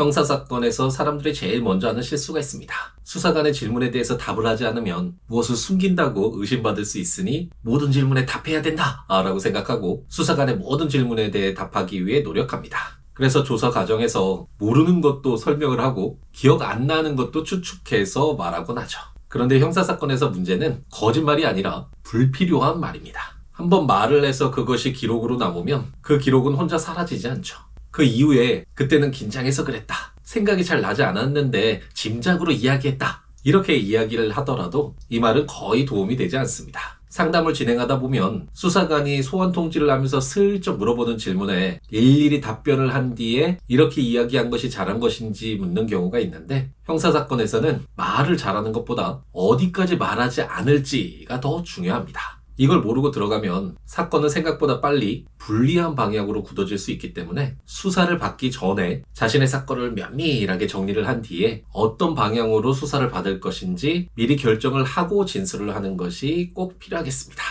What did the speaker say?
형사사건에서 사람들이 제일 먼저 하는 실수가 있습니다. 수사관의 질문에 대해서 답을 하지 않으면 무엇을 숨긴다고 의심받을 수 있으니 모든 질문에 답해야 된다! 라고 생각하고 수사관의 모든 질문에 대해 답하기 위해 노력합니다. 그래서 조사 과정에서 모르는 것도 설명을 하고 기억 안 나는 것도 추측해서 말하곤 하죠. 그런데 형사사건에서 문제는 거짓말이 아니라 불필요한 말입니다. 한번 말을 해서 그것이 기록으로 남으면 그 기록은 혼자 사라지지 않죠. 그 이후에 그때는 긴장해서 그랬다. 생각이 잘 나지 않았는데 짐작으로 이야기했다. 이렇게 이야기를 하더라도 이 말은 거의 도움이 되지 않습니다. 상담을 진행하다 보면 수사관이 소환 통지를 하면서 슬쩍 물어보는 질문에 일일이 답변을 한 뒤에 이렇게 이야기한 것이 잘한 것인지 묻는 경우가 있는데 형사사건에서는 말을 잘하는 것보다 어디까지 말하지 않을지가 더 중요합니다. 이걸 모르고 들어가면 사건은 생각보다 빨리 불리한 방향으로 굳어질 수 있기 때문에 수사를 받기 전에 자신의 사건을 면밀하게 정리를 한 뒤에 어떤 방향으로 수사를 받을 것인지 미리 결정을 하고 진술을 하는 것이 꼭 필요하겠습니다.